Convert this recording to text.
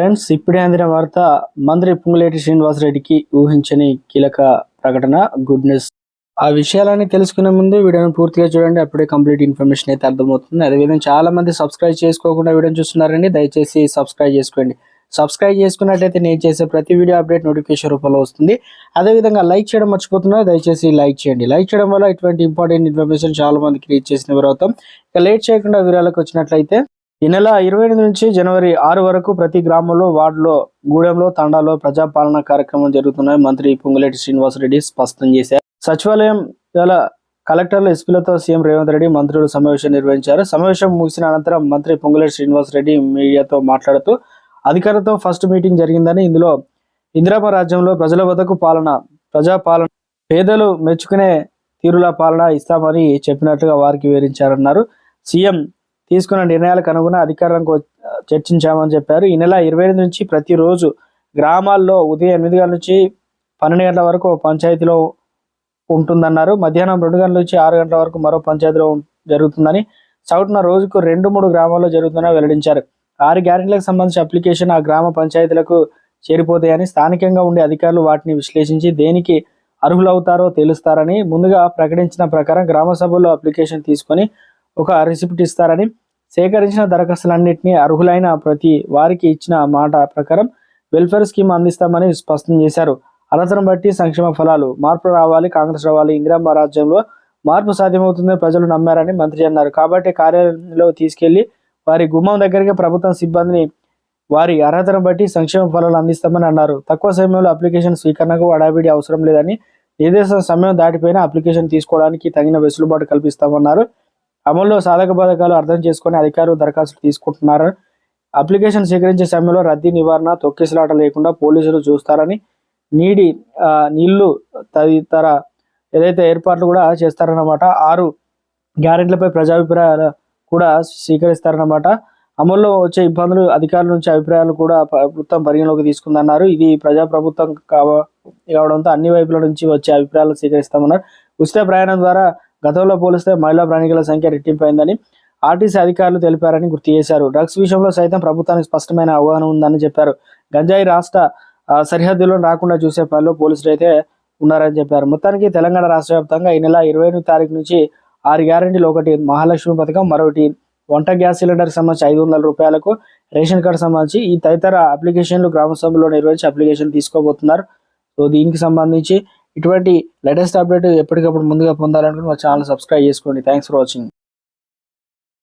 Friends ఇప్పుడే అందిన వార్త మంత్రి పుంగులేటి శ్రీనివాసరెడ్డికి ఊహించని కీలక ప్రకటన గుడ్ న్యూస్. ఆ విషయాలన్నీ తెలుసుకునే ముందు వీడియోని పూర్తిగా చూడండి. అప్పుడే కంప్లీట్ ఇన్ఫర్మేషన్ అయితే అర్థమవుతుంది. అదేవిధంగా చాలా మంది సబ్స్క్రైబ్ చేసుకోకుండా వీడియోని చూస్తున్నారండి. దయచేసి సబ్స్క్రైబ్ చేసుకోండి. సబ్స్క్రైబ్ చేసుకున్నట్లయితే నేను చేసే ప్రతి వీడియో అప్డేట్ నోటిఫికేషన్ రూపంలో వస్తుంది. అదేవిధంగా లైక్ చేయడం మర్చిపోతున్నారు. దయచేసి లైక్ చేయండి. లైక్ చేయడం వల్ల ఇటువంటి ఇంపార్టెంట్ ఇన్ఫర్మేషన్ చాలా మందికి రీచ్ చేసిన తర్వాత ఇక లేట్ చేయకుండా వివరాలకు వచ్చినట్లయితే ఈ నెల ఇరవై ఎనిమిది నుంచి జనవరి ఆరు వరకు ప్రతి గ్రామంలో వార్డులో గూడెంలో తండాలో ప్రజాపాలన కార్యక్రమం జరుగుతున్నాయి మంత్రి పొంగులేటి శ్రీనివాసరెడ్డి స్పష్టం చేశారు. సచివాలయం గల కలెక్టర్లు ఎస్పీలతో సీఎం రేవంత్ రెడ్డి మంత్రులు సమావేశం నిర్వహించారు. సమావేశం ముగిసిన అనంతరం మంత్రి పొంగులేటి శ్రీనివాసరెడ్డి మీడియాతో మాట్లాడుతూ అధికారులతో ఫస్ట్ మీటింగ్ జరిగిందని ఇందులో ఇందిరామ రాజ్యంలో ప్రజల వద్దకు పాలన ప్రజాపాలన పేదలు మెచ్చుకునే తీరుల పాలన ఇస్తామని చెప్పినట్లుగా వారికి వివరించారన్నారు. సీఎం తీసుకున్న నిర్ణయాలకు అనుగుణ అధికారులకు చర్చించామని చెప్పారు. ఈ నెల ఇరవై ఎనిమిది నుంచి ప్రతిరోజు గ్రామాల్లో ఉదయం ఎనిమిది గంటల నుంచి పన్నెండు గంటల వరకు పంచాయతీలో ఉంటుందన్నారు. మధ్యాహ్నం రెండు గంటల నుంచి ఆరు గంటల వరకు మరో పంచాయతీలో జరుగుతుందని సౌటున రోజుకు రెండు మూడు గ్రామాల్లో జరుగుతుందని వెల్లడించారు. ఆరు గ్యారెంటీలకు సంబంధించిన అప్లికేషన్ ఆ గ్రామ పంచాయతీలకు చేరిపోతాయని స్థానికంగా ఉండే అధికారులు వాటిని విశ్లేషించి దేనికి అర్హులవుతారో తెలుస్తారని ముందుగా ప్రకటించిన ప్రకారం గ్రామ సభల్లో అప్లికేషన్ తీసుకొని ఒక రిసిప్ట్ ఇస్తారని సేకరించిన దరఖాస్తులన్నింటినీ అర్హులైన ప్రతి వారికి ఇచ్చిన మాట ప్రకారం వెల్ఫేర్ స్కీమ్ అందిస్తామని స్పష్టం చేశారు. అనంతరం బట్టి సంక్షేమ ఫలాలు మార్పు రావాలి కాంగ్రెస్ రావాలి ఇందిరమ్మ రాజ్యంలో మార్పు సాధ్యమవుతుందని ప్రజలు నమ్మారని మంత్రి అన్నారు. కాబట్టి కార్యాలయంలో తీసుకెళ్ళి వారి గుమ్మం దగ్గరికి ప్రభుత్వం సిబ్బందిని వారి అర్హతను బట్టి సంక్షేమ ఫలాలు అందిస్తామని అన్నారు. తక్కువ సమయంలో అప్లికేషన్ స్వీకరణకు అడావిడి అవసరం లేదని నిర్దేశం సమయం దాటిపోయిన అప్లికేషన్ తీసుకోవడానికి తగిన వెసులుబాటు కల్పిస్తామన్నారు. అమల్లో సాధక బాధకాలు అర్థం చేసుకుని అధికారులు దరఖాస్తులు తీసుకుంటున్నారు. అప్లికేషన్ స్వీకరించే సమయంలో రద్దీ నివారణ తొక్కిసలాట లేకుండా పోలీసులు చూస్తారని నీడి ఆ, నీళ్ళు తదితర ఏదైతే ఏర్పాట్లు కూడా చేస్తారన్నమాట. ఆరు గ్యారెంట్లపై ప్రజాభిప్రాయాలు కూడా స్వీకరిస్తారన్నమాట. అమల్లో వచ్చే ఇబ్బందులు అధికారుల నుంచి అభిప్రాయాలు కూడా ప్రభుత్వం పరిగణలోకి తీసుకుందన్నారు. ఇది ప్రజాప్రభుత్వం కావ కావడంతో అన్ని వైపుల నుంచి వచ్చే అభిప్రాయాలు స్వీకరిస్తామన్నారు. ఉచిత ప్రయాణం ద్వారా గతంలో పోలిస్తే మహిళా ప్రయాణికుల సంఖ్య రెట్టింపైందని ఆర్టీసీ అధికారులు తెలిపారని గుర్తు చేశారు. డ్రగ్స్ విషయంలో సైతం ప్రభుత్వానికి స్పష్టమైన అవగాహన ఉందని చెప్పారు. గంజాయి రాష్ట్ర సరిహద్దులో రాకుండా చూసే పనిలో పోలీసులు అయితే ఉన్నారని చెప్పారు. మొత్తానికి తెలంగాణ రాష్ట్ర వ్యాప్తంగా ఈ నెల ఇరవై ఎనిమిది తారీఖు నుంచి ఆరు గ్యారెంటీలు ఒకటి మహాలక్ష్మి పథకం మరొకటి వంట గ్యాస్ సిలిండర్ సంబంధించి ఐదు వందల రూపాయలకు రేషన్ కార్డు సంబంధించి ఈ తదితర అప్లికేషన్లు గ్రామ సభలో నిర్వహించి అప్లికేషన్ తీసుకోబోతున్నారు. సో దీనికి సంబంధించి ఇటువంటి లేటెస్ట్ అప్డేట్ ఎప్పటికప్పుడు ముందుగా పొందాలనుకుని మా ఛానల్ సబ్స్క్రైబ్ చేసుకోండి. Thanks for watching